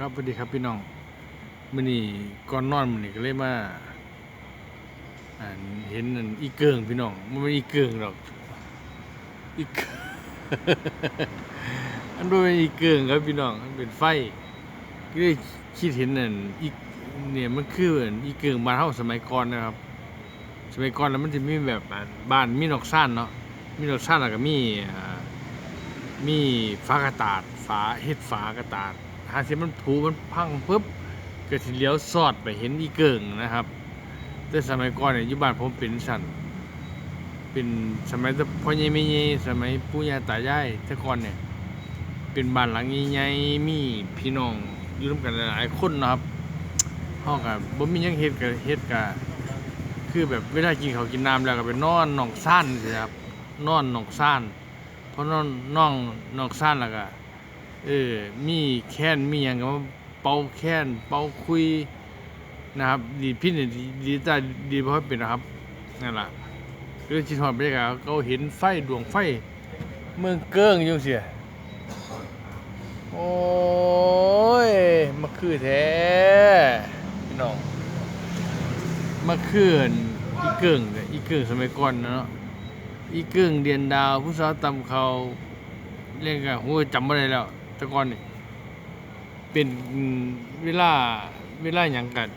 ครับสวัสดีครับพี่น้องมื้อนี้ก่อนนอนมื้อนี้ก็เลยมาอ่านเห็นอันอีเกิงพี่น้องมันเป็นอีเกิงดอกอีเกิงอันบ่เป็นอีเกิงครับพี่น้องมันเป็นไฟก็เลยคิดเห็นอันอีเนี่ยมันคืออันอีเกิงบ้านเฮาสมัยก่อนนะครับ สมัยก่อนแล้วมันจะมีแบบบ้านมีนอกซ่านเนาะมีนอกซ่านแล้วก็มีมีฝากระตาดฝาเฮ็ดฝากระตาด หาที่มันผูมันพังปุ๊บก็สิเลี้ยวซอดไปเห็นอีเกิงนะครับ แต่สมัยก่อนเนี่ยยู่บ้านผมเป็นสันเป็นสมัยแต่พ่อใหญ่แม่ใหญ่สมัยปู่ย่าตายายแต่ก่อนเนี่ยเป็นบ้านหลังใหญ่ๆมีพี่น้องอยู่ร่วมกันหลายคนนะครับเฮาก็บ่มียังเฮ็ดก็เฮ็ดก็คือแบบเวลากินข้าวกินน้ำแล้วก็ไปนอนนองซ่านสิครับนอนนองซ่านเพราะน้องน้องนองซ่านแล้วก็ เออมีแค้นมีหยังก็มาเป่าแค้นเป่าคุยนะครับ ดีพี่เนี่ดีดีตาดีเพราะเป็นนะครับนั่นแหล่ะก็ชิดฮอดบรรยากาศเขาเห็นไฟดวงไฟ เมืองเกิ้งอยู่เสียโอ้ยมาคือแท้พี่น้องมาคืออันอีเกิ้งเนี่ยอีเกิ้งสมัยก่อนนะเนาะอีเกึ่งเดียนดาวผู้สาวตำเขาเรียกกันโหจำไม่ได้แล้ว แต่ก่อนนี่เป็นเวลาเวลาอย่างกัน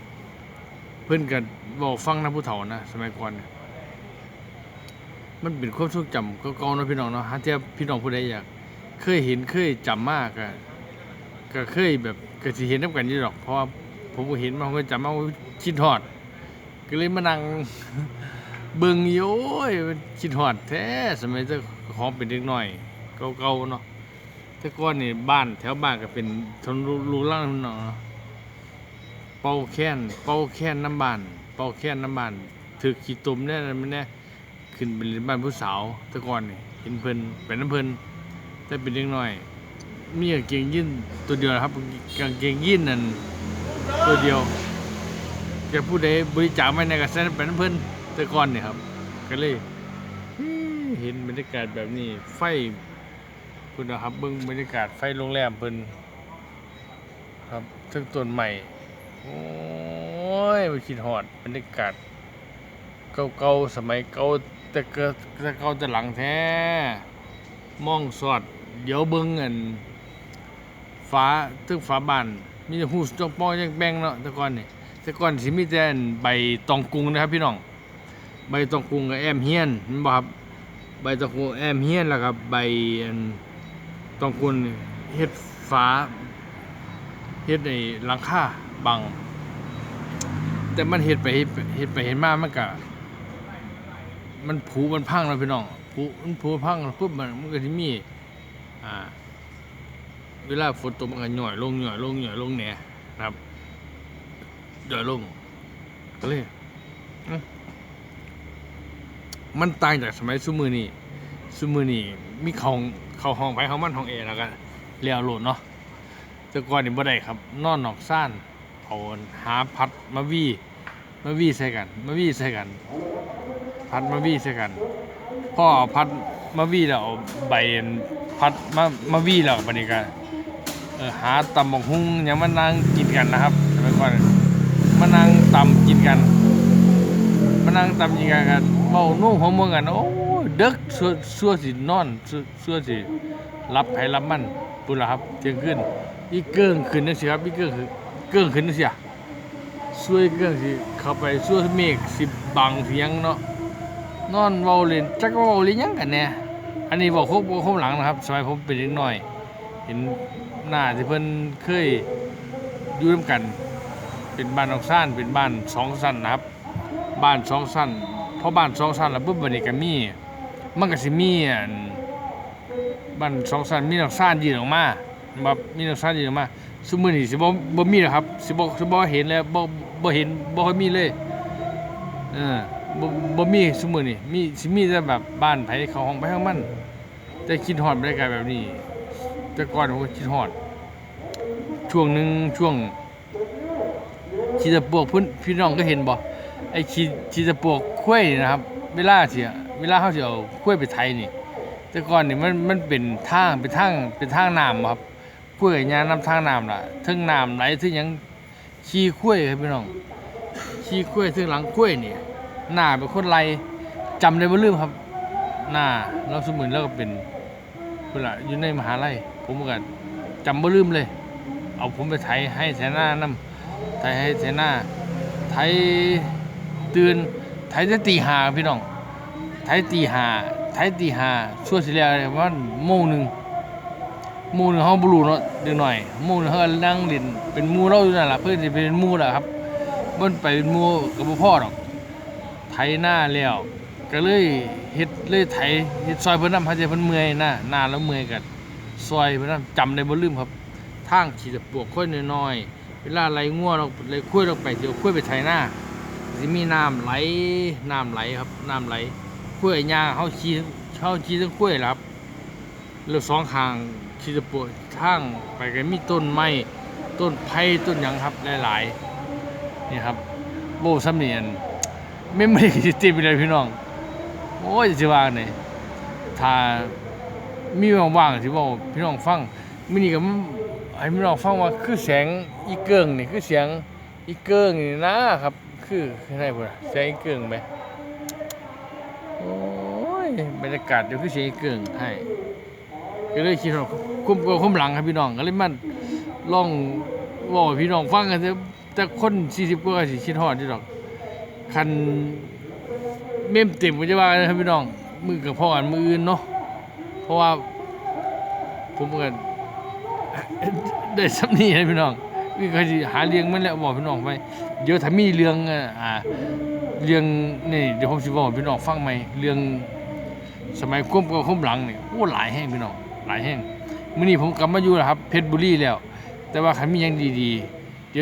เพื่อนกันบอกฟังนะผู้เฒ่านะสมัยก่อนเนี่ยมันเป็นความทรงจำเก่าๆเนะพี่น้องเนาะฮะเทียพี่น้องผู้ใดอยาก เคยเห็นเคยจำมากอะก็เคยแบบก็สิเห็นน้ำกันอยู่หรอก เพราะว่าผมก็เห็นมาผมก็จำมาคิดฮอด ก็เลยมานั่งเบิ่งอยู่โอ้ยมันคิดฮอดแท้สมัยเจ้าของเป็นเด็กหน้อยเก่าๆเนาะ แต่ก่อนนี่บ้านแถวบ้านก็เป็นถนนลูล่างเนาะเป่าแค้นเป่าแค้นน้ำบานเป่าแค้นน้ำบานถือขี้ตุ่มแน่นั่นมันแน่ขึ้นไปเล่นบ้านผู้สาวแต่ก่อนนี่เห็นเพิ่นเป็นน้ำเพิ่นแต่เป็นเด็กน้อย มีกางเกงยีนตัวเดียวครับกางเกงยีนนั่นตัวเดียวจะผู้ใดบริจาคไม่ในกระแสเป็นน้ำเพิ่นแต่ก่อนเนี่ยครับ ก็เลยเห็นบรรยากาศแบบนี้ไฟ คุณนะครับเบิ้งบรรยากาศไฟโรงแรมเพิ่นครับทั้งต้นใหม่โอ้ยไปคิดฮอดบรรยากาศเก่าๆสมัยเก่าแต่เกิดแต่เก่าแต่หลังแท้มองสอด เดี๋ยวเบิ้งเงินฟ้าทึกฟ้าบานมีแต่หูจอกปองยังแบงเนาะแต่ก่อนนี่แต่ก่อนสิมีแต่อันใบตองกุงนะครับพี่น้องใบตองกุงกับแอมเฮียนเห็นบ่ครับใบตองกุงแอมเฮียนแล้วก็ใบอัน ตองกุงนี่เฮ็ดฟ้าเฮ็ดในหลังคาบัง แต่มันเฮ็ดไปเฮ็ดไปเฮ็ดไปเฮ็ดมามันก็มันผุมันพังแล้วพี่น้องผุมันผุพังปุ๊บมันมันก็สิมี อ่า เวลาฝนตกมันก็หย่อยลงหย่อยลงหย่อยลงแหน่นะครับหย่อยลงก็เลยมันต่างจากสมัยซุมือนี่ซุมือนี่มีเขา เขาห้องไปเขามันห้องเอแล้วก็เลี้ยวหลุดเนาะแต่ก่อนนี่บ่ได้ครับ นอนนอกซ่านเอาหาพัดมาวี่มาวี่ใส่กัน มาวี่ใส่กัน พัดมาวี่ใส่กันพ่อเอาพัดมาวี่แล้วเอาใบพัดมามาวี่แล้วบัดนี้ก็เออหาตำบักหุ่งยังมานั่งกินกันนะครับสมัยก่อนมานั่งตำกินกันมานั่งตำยิงกันกันเมาโน้หัวเมืองกันโอ้ เด็กซัวซัวสินอนซัวซัวสิรับไผรับมันปุ่นละครับเที่ยงขึ้นอีเกิ้งขึ้นนั่นสิครับอีเกิ้งคือเกิ้งขึ้นนั่นสิอะซัวอีเกิ้งสิเข้าไปซัวเมฆสิบังเสียงเนาะนอนเว้าเล่นจักเว้าเล่นหยังกันแน่อันนี้บอกครบครบหลังนะครับสมัยผมเป็นเด็กน้อย เห็นหน้าที่เพิ่นเคยอยู่ร่วมกันเป็นบ้านออกซ่านเป็นบ้านสองสั้นนะครับ บ้านสองสั้นพอบ้านสองสั้นแล้วปุ๊บวันนี้ก็มี มันก็สิมีอันบ้านสองสันมีนักซ่านยืนออกมาแบบมีนักซ่านยืนออกมาซุมื้อนี้สิบ่บ่มีแล้วครับสิบ่สิบ่เห็นแล้วบ่บ่เห็นบ่ค่อยมีเลยเออบ่บ่มีซุมื้อนี้มีสิมีแต่แบบบ้านไผเขาห้องไปข้างมันแต่คิดฮอดบรรยากาศแบบนี้ แต่ก่อนผมก็คิดฮอดช่วงหนึงช่วงคิดจะพวกพิ่นพี่น้องก็เห็นบ่ไอ้ขีขีจะปวกข้วยนี่นะครับ เวลาเสีย เวลาเขาจะเอาข้วยไปไทยนี่แต่ก่อนนี่มันมันเป็นทางเป็นทางเป็นทางน้ำครับกล้วยยางน้ำทางน้ำล่ะถึงน้ำไหลถึงยังขี้กล้วยครับพี่น้องขี้กล้วยถึงหลังกล้วยนี่หน้าเป็นคนไรจำได้บ่ลืมครับ หน้าเราสมุนแล้วก็เป็นเวลาอยู่ในมหาลัยผมก็จำบ่ลืมเลย เอาผมไปไถให้แสนหน้านำไถให้แสนหน้าไถตื่นไถแต่ตีหาพี่น้อง ไถตีหาไถตีหาช่วงสิแล้วประมาโมงหนึ่งโมงหนึงเฮาบ่รู้เนาะเดี๋ยวหน่อยโมงหนึงเฮานั่งเล่นเป็นมู่เราอยู่นั่นล่ะเพิ่นสิเป็นมู่ล่ะครับบ่นไปเป็นมูก็บ่พอดอกไถหน้าแล้วก็เลยเฮ็ดเลยไถเฮ็ดซอยเพิ่นนำหาใจเพิ่นเมื่อยหน้าหน้าแล้วเมื่อยก็ซอยเพิ่นนำจำได้บ่ลืมครับทางขี่ตะปวกค่อยน้อยๆเวลาไหลงัวเราไหลคุยเราไปเดี๋ยวคุยไปไถหน้าสิมีน้ำไหลน้ำไหลครับน้ำไหล คุยยางเฮาขี่เฮาขี่ทั้งคุยล่ะครับแล้วสองข้างขี่ตะปวกทางไปก็มีต้นไม้ต้นไผ่ต้นหยังครับหลายๆนี่ครับโบสำเนียนไม่ไม่ได้สิติไปเลยพี่น้อง โอ้ยจะว่าไงถ้ามีว่างๆสิบอกพี่น้องฟังมื้อนี้ก็ให้พี่น้องฟังว่าคือแสงอีเกิงนี่คือเสียงอีเกิงนี่นะครับ คือคือไดพุ่นน่ะแสงอีเกิงไหม บรรยากาศเดี๋ยวคือเสียงเกิงให้ก็เลยคิดว่าคุ้มกว่าคุ้มหลังครับพี่น้องก็เลยมันลองว้าพี่น้องฟังกันเถอะแต่คน40กว่าสิคิดฮอดอยู่ดอก คันเมมเต็มก็จะว่านะครับพี่น้องมือกับพ่อกันมืออื่นเนาะเพราะว่าผมก็ได้สำนีนะพี่น้องนี่ก็สิหาเลี้ยงมันแล้วบอกพี่น้องไปเดี๋ยวถ้ามีเรื่องอ่าเรื่องนี่เดี๋ยวผมสิบอกพี่น้องฟังไหมเรื่อง สมัยก้มก็คุ้มหลังเนี่ยโอ้หลายแห้งพี่น้องหลายแห้งมื่อนี้ผมกลับมาอยู่แล้วครับเพชรบุรีแล้ว แต่ว่าคันมียังดี